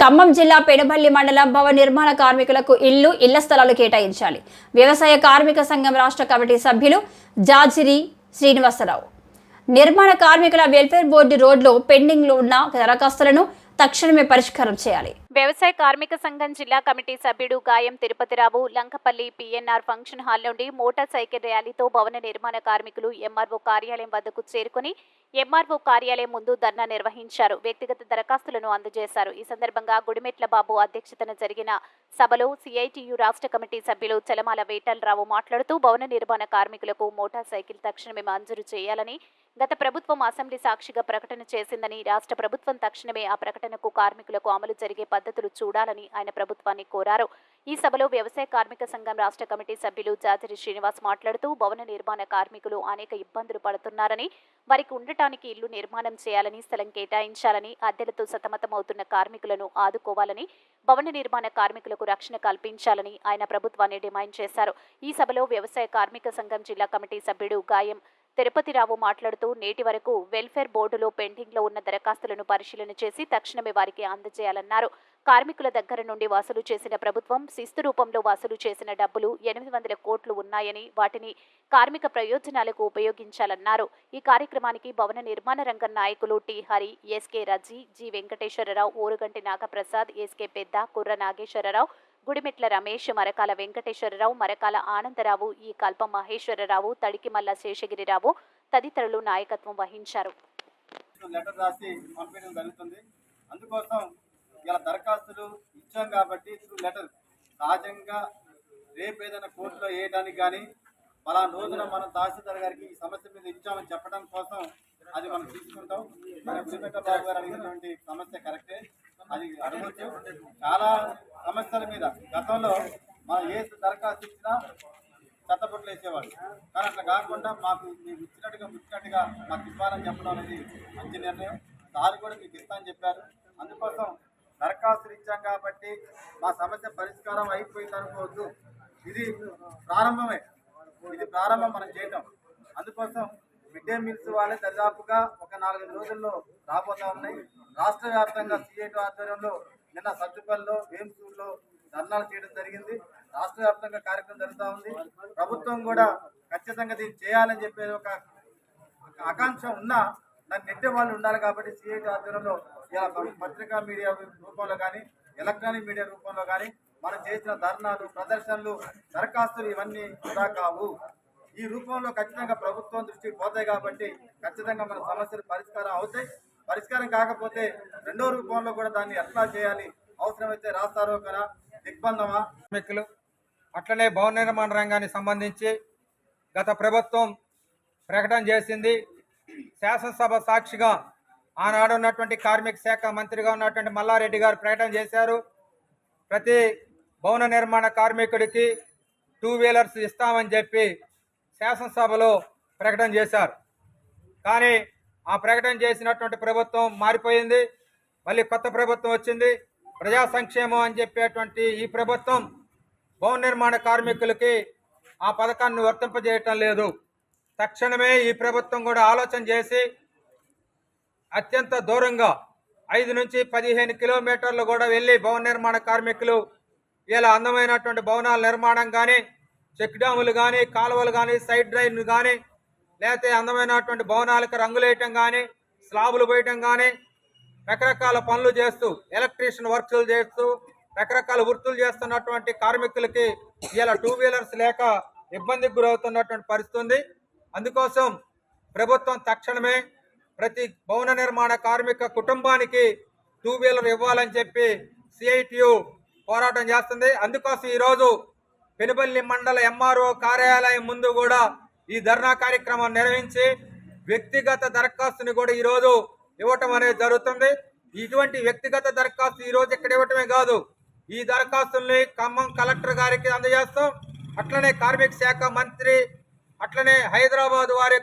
ఖమ్మం జిల్లా పెడబల్లి మండలం భవన నిర్మాణ కార్మికులకు ఇల్లు ఇళ్ళ స్థలాలు కేటాయించాలి. వ్యవసాయ కార్మిక సంఘం రాష్ట్ర కమిటీ సభ్యులు జాజిరి శ్రీనివాసరావు. నిర్మాణ కార్మికుల వెల్ఫేర్ బోర్డు రోడ్లో పెండింగ్లో ఉన్న దరఖాస్తులను తక్షణమే పరిష్కారం చేయాలి. వ్యవసాయ కార్మిక సంఘం జిల్లా కమిటీ సభ్యుడు Gayam Tirupatirao Lankapalli PNR function hall motorcycle cycle ర్యాలీతో భవన నిర్మాణ కార్మికులు ఎంఆర్ఓ కార్యాలయం వద్దకు చేరుకుని ఎంఆర్ఓ కార్యాలయం ముందు ధర్నా నిర్వహించారు. వ్యక్తిగత దరఖాస్తులను అందజేశారు. ఈ సందర్భంగా గుడిమెట్ల బాబు అధ్యక్షతన జరిగిన సభలో సిఐటియు రాష్ట్ర కమిటీ సభ్యులు చలమాల వేటలరావు మాట్లాడుతూ భవన నిర్మాణ కార్మికులకు మోటార్ సైకిల్ తక్షణమే మంజూరు చేయాలని గత ప్రభుత్వం అసెంబ్లీ సాక్షిగా ప్రకటన చేసిందని రాష్ట్ర ప్రభుత్వం తక్షణమే ఆ ప్రకటనకు కార్మికులకు అమలు జరిగే పద్ధతులు చూడాలని ఆయన ప్రభుత్వాన్ని కోరారు. ఈ సభలో వ్యవసాయ కార్మిక సంఘం రాష్ట్ర కమిటీ సభ్యులు జాతిరి శ్రీనివాస్ మాట్లాడుతూ భవన నిర్మాణ కార్మికులు అనేక ఇబ్బందులు పడుతున్నారని వారికి ఉండటానికి ఇల్లు నిర్మాణం చేయాలని స్థలం కేటాయించాలని అద్దెలతో సతమతమవుతున్న కార్మికులను ఆదుకోవాలని భవన నిర్మాణ కార్మికులకు రక్షణ కల్పించాలని ఆయన ప్రభుత్వాన్ని డిమాండ్ చేశారు. ఈ సభలో వ్యవసాయ కార్మిక సంఘం జిల్లా కమిటీ సభ్యుడు గాయం తిరుపతిరావు మాట్లాడుతూ నేటి వరకు వెల్ఫేర్ బోర్డులో పెండింగ్లో ఉన్న దరఖాస్తులను పరిశీలన చేసి తక్షణమే వారికి అందజేయాలన్నారు. కార్మికుల దగ్గర నుండి వసూలు చేసిన ప్రభుత్వం శిస్తు రూపంలో వసూలు చేసిన డబ్బులు ఎనిమిది వందల కోట్లు ఉన్నాయని వాటిని కార్మిక ప్రయోజనాలకు ఉపయోగించాలన్నారు. ఈ కార్యక్రమానికి భవన నిర్మాణ రంగం నాయకులు T. Hari SK Razi G. Venkateswararao Oruganti Nagaprasad SK పెద్ద కుర్ర నాగేశ్వరరావు గుడిమెట్ల రమేష్ మరకాల వెంకటేశ్వరరావు మరకాల ఆనందరావు ఈ కల్ప మహేశ్వరరావు తడికిమల్ల శేషగిరిరావు తదితరులు నాయకత్వం వహించారు. లెటర్ రాసి పంపించడం జరుగుతుంది. అందుకోసం ఇలా దరఖాస్తులు ఇచ్చాం కాబట్టి త్రూ లెటర్ సహజంగా రేపు ఏదైనా కోర్టులో వేయడానికి కానీ పలా రోజున మనం తహసీల్దార్ గారికి ఈ సమస్య మీద ఇచ్చామని చెప్పడం కోసం అది మనం తీసుకుంటాం. మన బాబు గారు అడిగినటువంటి సమస్య కరెక్టే. అది అడగచ్చు. చాలా సమస్యల మీద. గతంలో మనం ఏ దరఖాస్తు ఇచ్చినా చెత్తబుట్టలు వేసేవాళ్ళు. కానీ అట్లా కాకుండా మాకు మీకు ఇచ్చినట్టుగా ముచ్చినట్టుగా మాకు ఇవ్వాలని చెప్పడం అనేది మంచి నిర్ణయం. సార్ కూడా మీకు ఇస్తామని చెప్పారు. అందుకోసం దరఖాస్తులు ఇచ్చాం కాబట్టి మా సమస్య పరిష్కారం అయిపోయింది అనుకోవద్దు. ఇది ప్రారంభమే. ఇది ప్రారంభం మనం చేయటం. అందుకోసం మిడ్ డే మీల్స్ వాళ్ళే దరిదాపుగా ఒక నాలుగైదు రోజుల్లో రాబోతా ఉన్నాయి. రాష్ట్ర వ్యాప్తంగా సిఐటి ఆధ్వర్యంలో నిన్న సత్తుపల్లిలో వేమ్సూర్లో ధర్నాలు చేయడం జరిగింది. రాష్ట్ర వ్యాప్తంగా కార్యక్రమం జరుగుతూ ఉంది. ప్రభుత్వం కూడా ఖచ్చితంగా దీన్ని చేయాలని చెప్పే ఒక ఒక ఆకాంక్ష ఉన్నా దాన్ని నెట్టే వాళ్ళు ఉండాలి కాబట్టి సిఐటి ఆధ్వర్యంలో ఇలా పత్రికా మీడియా రూపంలో కానీ ఎలక్ట్రానిక్ మీడియా రూపంలో కానీ మనం చేసిన ధర్నాలు ప్రదర్శనలు దరఖాస్తులు ఇవన్నీ కూడా కావు. ఈ రూపంలో ఖచ్చితంగా ప్రభుత్వం దృష్టికి పోతాయి కాబట్టి ఖచ్చితంగా మన సమస్యలు పరిష్కారం అవుతాయి. పరిష్కారం కాకపోతే రెండో రూపంలో కూడా దాన్ని ఎట్లా చేయాలి? అవసరమైతే రాస్తారోకనా దిగ్బంధమా? కార్మికులు అట్లనే భవన నిర్మాణ రంగానికి సంబంధించి గత ప్రభుత్వం ప్రకటన చేసింది. శాసనసభ సాక్షిగా ఆనాడు ఉన్నటువంటి కార్మిక శాఖ మంత్రిగా ఉన్నటువంటి మల్లారెడ్డి గారు ప్రకటన చేశారు. ప్రతి భవన నిర్మాణ కార్మికుడికి టూ వీలర్స్ ఇస్తామని చెప్పి శాసనసభలో ప్రకటన చేశారు. కానీ ఆ ప్రకటన చేసినటువంటి ప్రభుత్వం మారిపోయింది మళ్ళీ కొత్త ప్రభుత్వం వచ్చింది. ప్రజా సంక్షేమం అని చెప్పేటువంటి ఈ ప్రభుత్వం భవన నిర్మాణ కార్మికులకి ఆ పథకాన్ని వర్తింపజేయటం లేదు. తక్షణమే ఈ ప్రభుత్వం కూడా ఆలోచన చేసి అత్యంత దూరంగా ఐదు నుంచి పదిహేను కిలోమీటర్లు కూడా వెళ్ళి భవన నిర్మాణ కార్మికులు ఇలా అందమైనటువంటి భవనాల నిర్మాణం కానీ చెక్ డ్యాములు కానీ కాలువలు కానీ సైడ్ డ్రైన్లు కానీ లేకపోతే అందమైనటువంటి భవనాలకు రంగులేయటం కానీ స్లాబులు పోయటం కానీ రకరకాల పనులు చేస్తూ ఎలక్ట్రీషియన్ వర్క్లు చేస్తూ రకరకాల వృత్తులు చేస్తున్నటువంటి కార్మికులకి ఇలా టూ వీలర్స్ లేక ఇబ్బందికి గురవుతున్నటువంటి పరిస్థితి ఉంది. అందుకోసం ప్రభుత్వం తక్షణమే ప్రతి భవన నిర్మాణ కార్మిక కుటుంబానికి టూ వీలర్ ఇవ్వాలని చెప్పి సిఐటియు పోరాటం చేస్తుంది. అందుకోసం ఈరోజు పెనుబల్లి మండల ఎంఆర్ఓ కార్యాలయం ముందు కూడా ఈ ధర్నా కార్యక్రమం నిర్వహించి వ్యక్తిగత దరఖాస్తుని కూడా ఈరోజు ఇవ్వటం అనేది జరుగుతుంది. ఇటువంటి వ్యక్తిగత దరఖాస్తు ఈ రోజు ఇక్కడ ఇవ్వటమే కాదు. ఈ దరఖాస్తుల్ని ఖమ్మం కలెక్టర్ గారికి అందజేస్తాం. అట్లనే కార్మిక శాఖ మంత్రి అట్లనే హైదరాబాద్ వారి